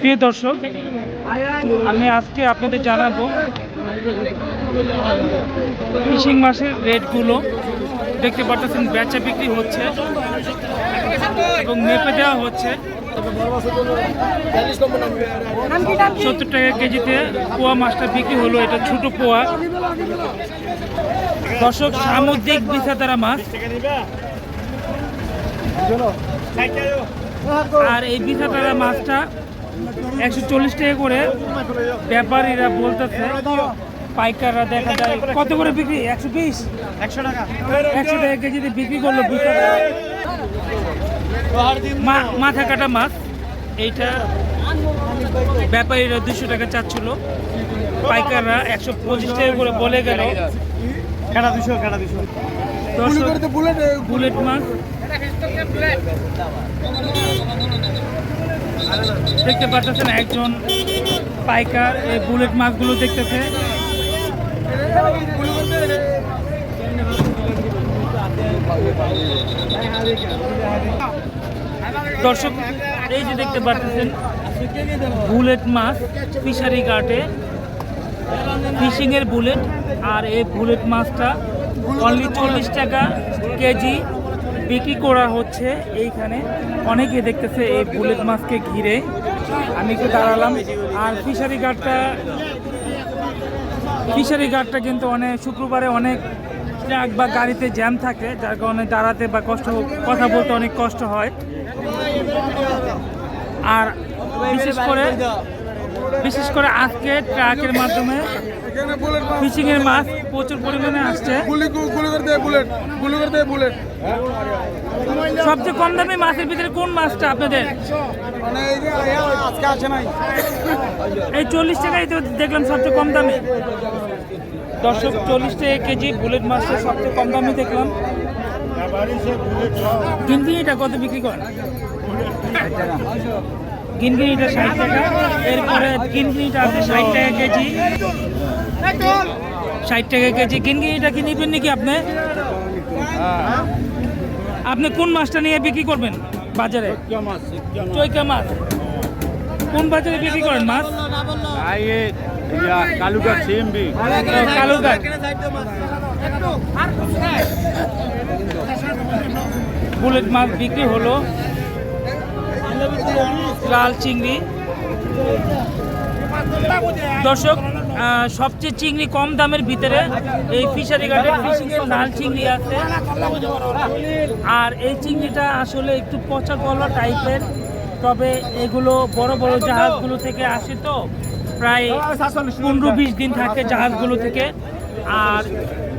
প্রিয় দর্শক আমি আজকে আপনাদের জানাব ফিশিং মাছের রেটগুলো। দেখতে পাচ্ছেন বেচা বিক্রি হচ্ছে। এবং হচ্ছে। সত্তর টাকা কেজিতে পোয়া মাছটা বিক্রি হলো। এটা ছোট পোয়া। দর্শক, সামুদ্রিক বিষাদারা মাছ। আর এই বিষাদারা মাছটা একশো চল্লিশ টাকা করে ব্যাপারীরা বলতেছে, পাইকাররা দেখা যায়, কত করে বিক্রি? একশো বিশ? একশো টাকা একশো টাকা কেজিতে বিক্রি করল বিষাদা মা- মাথা কাটা মাছ এইটা ব্যাপারীরা দুশো টাকা চাচ্ছিল পাইকাররা একশো পঁচিশ টাকা করে বলে গেল কাটা দুশো কাটা দুশো বুলেট মাছ দেখতে পাচ্ছেন একজন পাইকার এই বুলেট মাছগুলো দেখতেছে দর্শক, এই যে দেখতে পাচ্ছেন, বুলেট মাছ ফিশারি ঘাটে। ফিশিং এর বুলেট, আর এই বুলেট মাছটা অনলি চল্লিশ টাকা কেজি বিক্রি করা হচ্ছে এইখানে। অনেকে দেখতেছে এই বুলেট মাছকে ঘিরে। আমি একটু দাঁড়ালাম। আর ফিশারি ঘাটটা ফিশারি ঘাটটা কিন্তু অনেক শুক্রবারে অনেক ট্রাক বা গাড়িতে জ্যাম থাকে যার কারণে দাঁড়াতে বা কষ্ট কথা বলতে অনেক কষ্ট হয়। আর বিশেষ করে বিশেষ করে আজকে ট্রাকের মাধ্যমে ফিশিং এর মাছ প্রচুর পরিমাণে আসছে। সবচেয়ে কম দামি মাছের ভিতরে কোন মাছটা আপনাদের? মানে এই চল্লিশ টাকায় তো দেখলাম সবচেয়ে কম দামি। দর্শক চল্লিশ টাকা কেজি বুলেট মাছটা সবচেয়ে কম দামি দেখলাম। গিনগিনিটা কত বিক্রি করেন? গিনগিনিটা ষাট টাকা এরপরে গিনগিনিটা আছে ষাট টাকা কেজি। ষাট টাকা কেজি। গিনগিনিটা কি নিবেন নাকি আপনি? আপনি কোন মাছটা নিয়ে বিক্রি করবেন বাজারে? চৈকা মাছ কোন বাজারে বিক্রি করেন মাছ? কালুকা সিএমবি কালুরঘাট বুলেট মাছ বিক্রি হলো। লাল চিংড়ি। দর্শক সবচেয়ে চিংড়ি কম দামের ভিতরে এই ফিশারি ঘাটে ফিশিং লাল চিংড়ি আছে। আর এই চিংড়িটা আসলে একটু পচা গলা টাইপের তবে এগুলো বড় বড় জাহাজগুলো থেকে আসে তো। প্রায় পনেরো বিশ দিন থাকে জাহাজগুলো থেকে। আর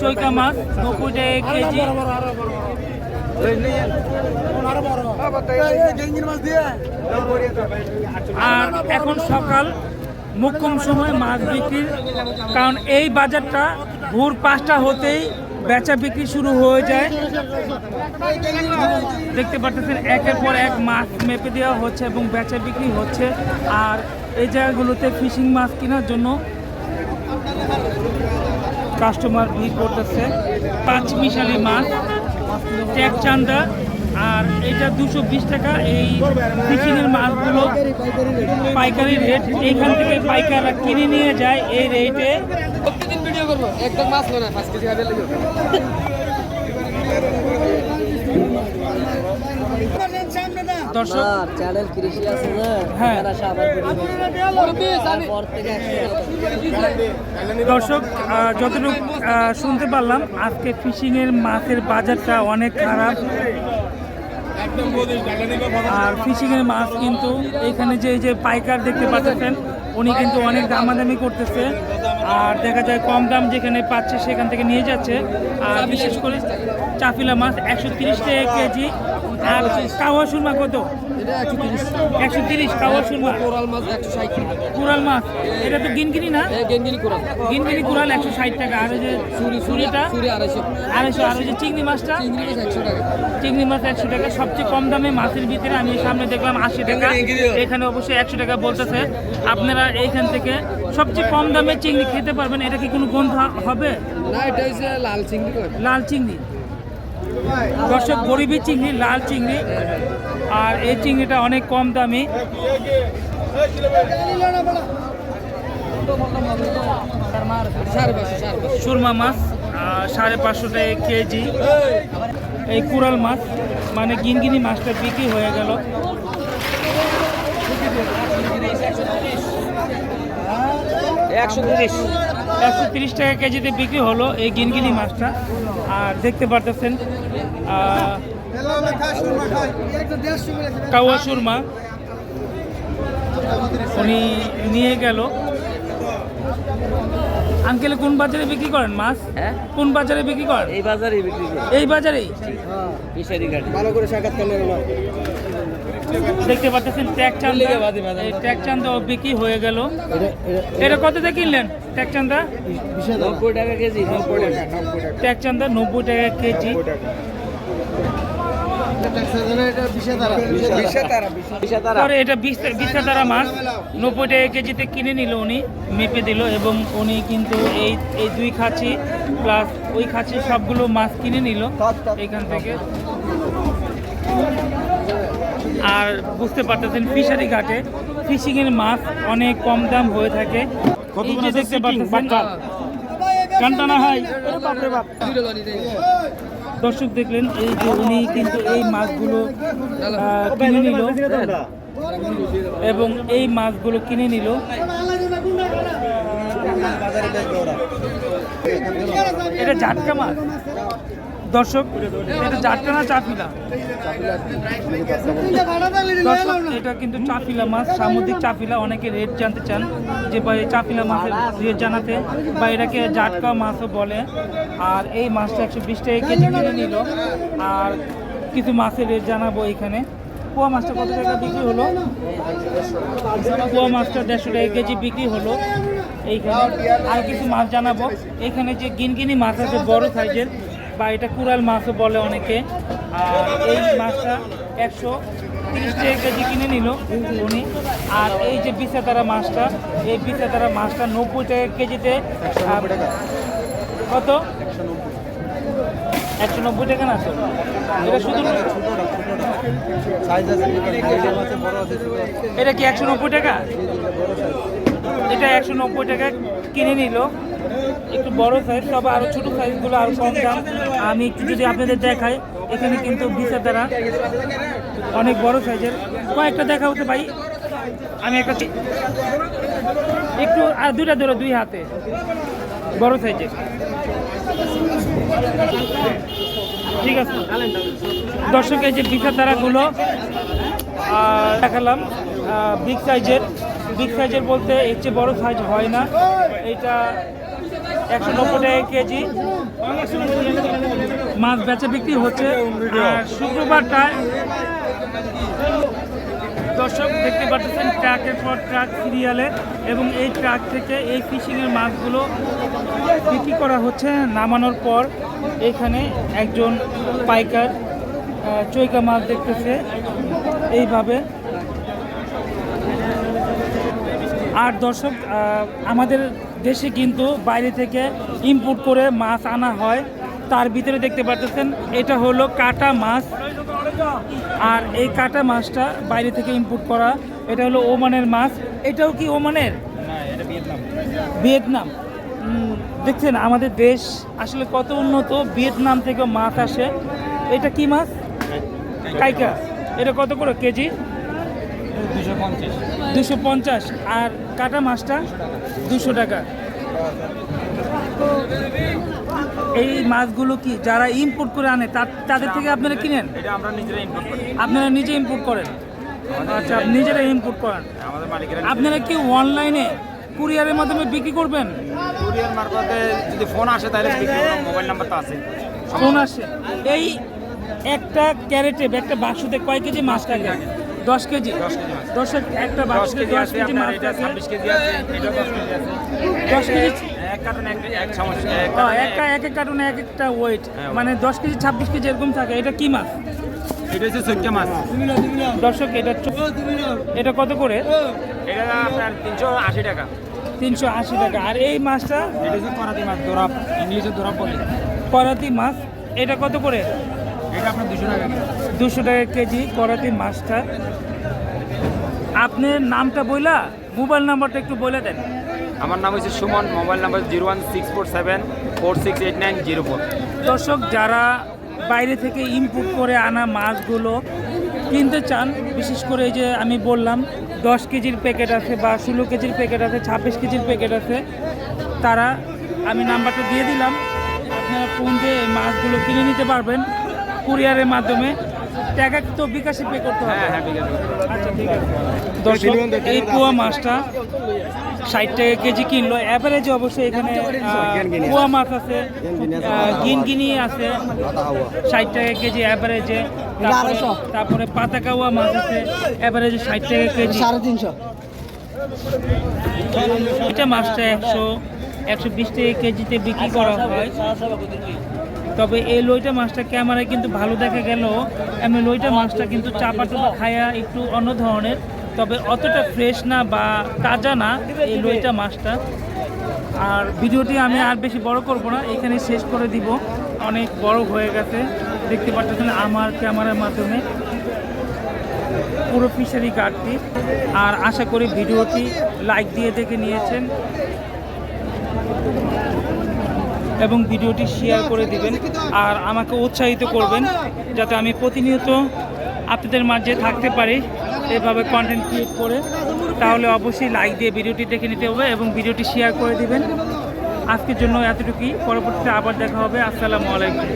চৈকা মাছ নব্বই টাকা কেজি। আর এখন সকাল মোক্ষম সময় মাছ বিক্রির। কারণ এই বাজারটা ভোর পাঁচটা হতেই বেচা বিক্রি শুরু হয়ে যায়। দেখতে পাচ্ছেন একের পর এক মাছ মেপে দেওয়া হচ্ছে এবং বেচা বিক্রি হচ্ছে। আর এই জায়গাগুলোতে ফিশিং মাছ কেনার জন্য কাস্টমার ভিড় করতেছে। পাঁচ মিশালি মাছ, ট্যাগ চান্দা, আর এটা দুশো বিশ টাকা। এই ফিশিংয়ের মাছগুলো পাইকারি রেট, এইখান থেকে পাইকাররা কিনে নিয়ে যায় এই রেটে। করব? একদম মাছ না পাঁচ কেজি হাজার দর্শক চ্যানেল কৃষি আছে না হ্যাঁ। দর্শক যতটুকু শুনতে পারলাম আজকে ফিশিংয়ের মাছের বাজারটা অনেক খারাপ। আর ফিশিংয়ের মাছ কিন্তু এখানে যে যে পাইকার দেখতে পাচ্ছেন উনি কিন্তু অনেক দামাদামি করতেছে। আর দেখা যায় কম দাম যেখানে পাচ্ছে সেখান থেকে নিয়ে যাচ্ছে। আর বিশেষ করে চাফিলা মাছ একশো তিরিশ টাকা কেজি। আর কাওয়া সুরমা কত? এটা একশো তিরিশ। একশো তিরিশ কাওয়া সুরমা। কোরাল মাছ একশো ষাট। কুড়াল মাছ। এটা তো গিনগিনি না? গেঙ্গিনি কোরাল। গিনগিনি কুড়াল একশো ষাট টাকা। আর ওই যে চুরি চুরিটা চুরি আড়াইশো। আড়াইশো। আর ওই যে চিংড়ি মাছটা? চিংড়ি মাছ একশো টাকা। চিংড়ি মাছ একশো টাকা। সবচেয়ে কম দামে মাছের ভিতরে আমি সামনে দেখলাম আশি টাকা। এখানে অবশ্যই একশো টাকা বলতেছে। আপনারা এইখান থেকে সবচেয়ে কম দামে চিংড়ি খেতে পারবেন। এটা কি কোনো গন্ধ হবে? না এটা হচ্ছে লাল চিংড়ি লাল চিংড়ি। দর্শক গরিবী চিংড়ি লাল চিংড়ি। আর এই চিংড়িটা অনেক কম দামি। সুরমা মাছ সাড়ে পাঁচশো টাকা কেজি। এই কুড়াল মাছ মানে গিনগিনি মাছটা বিক্রি হয়ে গেল। একশো তিরিশ। একশো তিরিশ টাকা কেজিতে বিক্রি হলো এই গিনগিনি মাছটা। আর দেখতে পারতেছেন কাওয়া সুরমা উনি নিয়ে গেল। আঙ্কেল কোন বাজারে বিক্রি করেন মাছ? হ্যাঁ? কোন বাজারে বিক্রি করেন? এই বাজারে বিক্রি করি। এই বাজারেই? ভালো করে সাক্ষাৎকার দেখতে পাচ্ছেন ট্যাগ চান্দা। এই ট্যাগ চান্দা বিক্রি হয়ে গেল। এটা কত কততে কিনলেন ট্যাগ চান্দা? নব্বই টাকা কেজি নব্বই টাকা। ট্যাগ চান্দা নব্বই টাকা কেজি। পরে এটা বিশ বিশ তারা মাছ নব্বই টাকা কেজিতে কিনে নিল উনি মেপে দিল এবং উনি কিন্তু এই এই দুই খাঁচি প্লাস ওই খাঁচি সবগুলো মাছ কিনে নিল এখান থেকে। আর বুঝতে পারতেছেন ফিশারি ঘাটে ফিশিং এর মাছ অনেক কম দাম হয়ে থাকে। দেখতে পাচ্ছেন কান্টানা হয় দর্শক দেখলেন, এই যে উনি কিন্তু এই মাছগুলো কিনে নিল এবং এই মাছগুলো কিনে নিল। এটা জাটকা মাছ। দর্শক, এটা জাটকা না চাপিলা? দর্শক এটা কিন্তু চাপিলা মাছ, সামুদ্রিক চাপিলা, অনেকে রেট জানতে চান যে ভাই চাপিলা মাছের রেট জানাতে, বা এটাকে জাটকা মাছও বলে। আর এই মাছটা একশো বিশ টাকা কেজি কিনে নিল। আর কিছু মাছের রেট জানাব এখানে। পোয়া মাছটা কত টাকা বিক্রি হলো? পোয়া মাছটা দেড়শো টাকা কেজি বিক্রি হলো এইখানে। আর কিছু মাছ জানাব। এখানে যে গিনগিনি মাছ আছে, বড় সাইজের বা এটা কুড়াল মাছও বলে অনেকে। আর এই মাছটা একশো তিরিশ টাকা কেজি কিনে নিল উনি। আর এই যে বিশাতারা মাছটা এই বিশাতারা মাছটা নব্বই টাকা কেজিতে কত? একশো নব্বই টাকা না তো এটা শুধু এটা কি একশো নব্বই টাকা? এটা একশো নব্বই টাকা কিনে নিল। একটু বড় সাইজ তবে আরও ছোটো সাইজগুলো আরও কম দাম। আমি একটু যদি আপনাদের দেখাই, এখানে কিন্তু বিশা দ্বারা অনেক বড় সাইজের কয়েকটা দেখা হতে পাই আমি একটা একটু, আর দুইটা ধরো, দুই হাতে। বড় সাইজের। ঠিক আছে। দর্শক, এই যে দ্বারাগুলো আর দেখালাম বিগ সাইজের বিগ সাইজের বলতে এর চেয়ে বড় সাইজ হয় না। এটা একশো নব্বই টাকা কেজি। মাছ বেচা বিক্রি হচ্ছে। আর শুক্রবারটা দর্শক দেখতে পাচ্ছেন, ট্রাকের পর ট্রাক সিরিয়ালে এবং এই ট্রাক থেকে এই ফিশিংয়ের মাছগুলো বিক্রি করা হচ্ছে। নামানোর পর এখানে একজন পাইকার চৈকা মাছ দেখতেছে। এইভাবে আর দর্শক আমাদের দেশে কিন্তু বাইরে থেকে ইম্পোর্ট করে মাছ আনা হয়। তার ভিতরে দেখতে পাচ্ছেন এটা হলো কাটা মাছ। আর এই কাটা মাছটা বাইরে থেকে ইম্পোর্ট করা এটা হলো ওমানের মাছ। এটাও কি ওমানের? ভিয়েতনাম। দেখছেন আমাদের দেশ আসলে কত উন্নত ভিয়েতনাম থেকে মাছ আসে। এটা কি মাছ? কাইকা। এটা কত করে কেজি? দুশো পঞ্চাশ। আর কাটা মাছটা? দুশো টাকা। এই মাছগুলো কি যারা ইম্পোর্ট করে আনে তাদের থেকে আপনারা কিনেন? আপনারা নিজে ইম্পোর্ট করেন? আচ্ছা নিজেরা ইম্পোর্ট করেন। আপনারা কি অনলাইনে কুরিয়ারের মাধ্যমে বিক্রি করবেন? কুরিয়ার মারফতে যদি ফোন আসে তাহলে মোবাইল নাম্বার তো আছে। ফোন আসে। এই একটা ক্যারেটে একটা বাক্সতে কয় কেজি মাছ থাকে দশ কেজি। দশ কেজি মাছ। দশ একটা কেজি দশ কেজি মাছ ছাব্বিশ কেজি আছে এটা দশ কেজি আছে। দশ কেজি এক কার্টন এক এক চামচ এক এক এক কার্টুনে এক একটা ওয়েট হ্যাঁ, মানে দশ কেজি ছাব্বিশ কেজি এরকম থাকে। এটা কি মাছ? এটা হচ্ছে সৈক্য মাছ। দর্শক এটা এটা কত করে? এটা আপনার তিনশো আশি টাকা। তিনশো আশি টাকা। আর এই মাছটা? এটা হচ্ছে করাতি মাছ দোরাপ ইংলিশে দোরাপ বলে করাতি মাছ। এটা কত করে? এটা আপনার দুশো টাকা। দুশো টাকা কেজি করাতি মাছটা। আপনার নামটা বইলা মোবাইল নাম্বারটা একটু বলে দেন। আমার নাম হচ্ছে Suman mobile number zero one six four seven four six eight nine zero four. দর্শক যারা বাইরে থেকে ইম্পোর্ট করে আনা মাছগুলো কিনতে চান বিশেষ করে এই যে আমি বললাম দশ কেজির প্যাকেট আছে বা ষোলো কেজির প্যাকেট আছে ছাব্বিশ কেজির প্যাকেট আছে তারা আমি নাম্বারটা দিয়ে দিলাম। আপনারা ফোন দিয়ে এই মাছগুলো কিনে নিতে পারবেন। কুরিয়ারের মাধ্যমে টাকা তো বিকাশে পে করতে হবে। হ্যাঁ হ্যাঁ আচ্ছা ঠিক আছে। দর্শক এই পোয়া মাছটা ষাট টাকা কেজি কিনলো। অ্যাভারেজে অবশ্যই এখানে পোয়া মাছ আছে। গিনগিনি আছে। ষাট টাকা কেজি অ্যাভারেজে তারপরে তারপরে পাতা কাওয়া মাছ আছে। অ্যাভারেজে ষাট টাকা কেজি। সাড়ে তিনশো। এটা মাছটা একশো একশো বিশ টাকা কেজিতে বিক্রি করা হয়। তবে এই লইটা মাছটা ক্যামেরায় কিন্তু ভালো দেখা গেল এমনি লইটা মাছটা কিন্তু চাপা টুপা খায়া একটু অন্য ধরনের, তবে অতটা ফ্রেশ না বা তাজা না এই লইটা মাছটা। আর ভিডিওটি আমি আর বেশি বড় করব না, এখানে শেষ করে দিব। অনেক বড় হয়ে গেছে, দেখতে পাচ্ছেন আমার ক্যামেরার মাধ্যমে। পুরো ফিশারি গার্ডটি আর আশা করি ভিডিওটি লাইক দিয়ে দেখে নিয়েছেন। এবং ভিডিওটি শেয়ার করে দিবেন আর আমাকে উৎসাহিত করবেন যাতে আমি প্রতিনিয়ত আপনাদের মাঝে থাকতে পারি এভাবে কন্টেন্ট ক্রিয়েট করে। তাহলে অবশ্যই লাইক দিয়ে ভিডিওটি দেখে নিতে হবে এবং ভিডিওটি শেয়ার করে দিবেন। আজকের জন্য এতটুকুই। পরবর্তীতে আবার দেখা হবে। আসসালামু আলাইকুম।